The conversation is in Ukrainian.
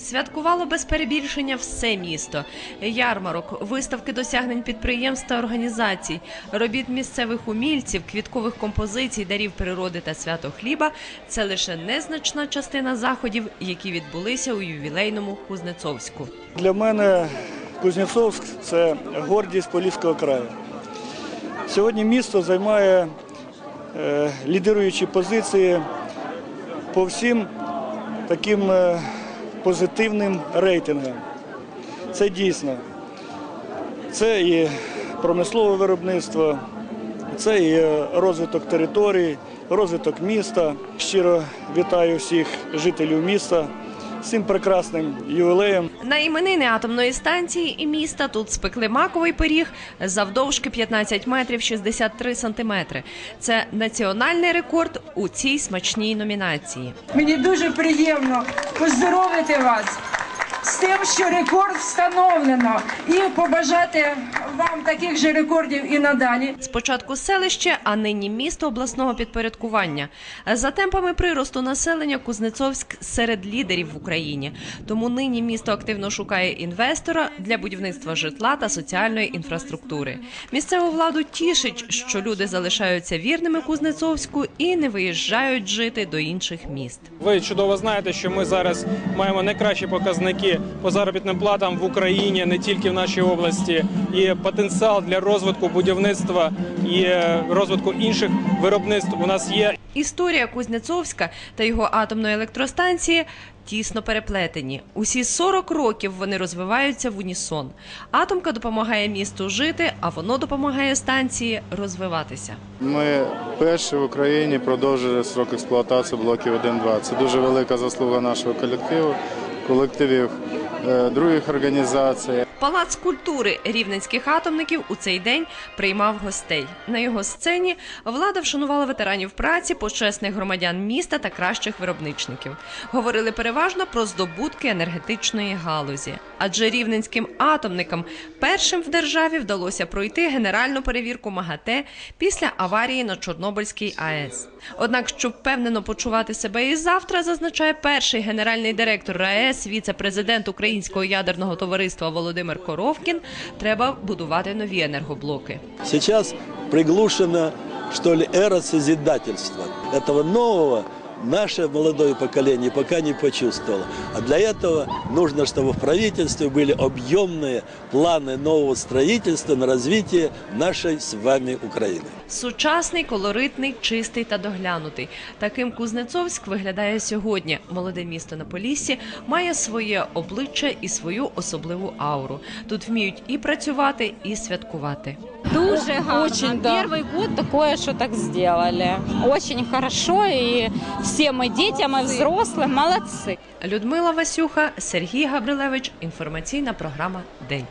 Святкувало без перебільшення все місто. Ярмарок, виставки досягнень підприємств та організацій, робіт місцевих умільців, квіткових композицій, дарів природи та свято хліба це лише незначна частина заходів, які відбулися у ювілейному Кузнецовську. Для мене Кузнєцовськ це гордість Поліського краю. Сьогодні місто займає е, лідируючі позиції по всім таким е, позитивним рейтингом. Це дійсно. Це і промислове виробництво, це і розвиток територій, розвиток міста. Щиро вітаю всіх жителів міста цим прекрасним ювілеєм. На іменини атомної станції і міста тут спекли маковий пиріг завдовжки 15 метрів 63 сантиметри. Це національний рекорд у цій смачній номінації. Мені дуже приємно поздоровити вас з тим, що рекорд встановлено, і побажати вам таких же рекордів і надалі. Спочатку селище, а нині місто обласного підпорядкування. За темпами приросту населення Кузнецовськ серед лідерів в Україні. Тому нині місто активно шукає інвестора для будівництва житла та соціальної інфраструктури. Місцеву владу тішить, що люди залишаються вірними Кузнецовську і не виїжджають жити до інших міст. Ви чудово знаєте, що ми зараз маємо найкращі показники по заробітним платам в Україні, не тільки в нашій області, і потенціал для розвитку будівництва і розвитку інших виробництв у нас є. Історія Кузнецовська та його атомної електростанції тісно переплетені. Усі 40 років вони розвиваються в унісон. Атомка допомагає місту жити, а воно допомагає станції розвиватися. Ми перші в Україні продовжили срок експлуатації блоків 1-2. Це дуже велика заслуга нашого колективу, колективів е, других організацій. Палац культури рівненських атомників у цей день приймав гостей. На його сцені влада вшанувала ветеранів праці, почесних громадян міста та кращих виробничників. Говорили переважно про здобутки енергетичної галузі. Адже рівненським атомникам першим в державі вдалося пройти генеральну перевірку МАГАТЕ після аварії на Чорнобильській АЕС. Однак, щоб впевнено почувати себе і завтра, зазначає перший генеральний директор РАЕС, віце-президент Українського ядерного товариства Володимир Коровкін, треба будувати нові енергоблоки. Сейчас приглушена, что ли, эра созидательства. Этого нового наше молодое поколение пока не почувствовало. А для этого нужно, чтобы в правительстве были объемные планы нового строительства на развитие нашей с вами Украины. Сучасний, колоритний, чистий та доглянутий. Таким Кузнецовськ виглядає сьогодні. Молоде місто на Поліссі має своє обличчя і свою особливу ауру. Тут вміють і працювати, і святкувати. Дуже гарно. Очень, да. Первый год такое, что так сделали. Очень хорошо, и всем и детям, и взрослым молодцы. Людмила Васюха, Сергій Габрилевич. Інформаційна програма День.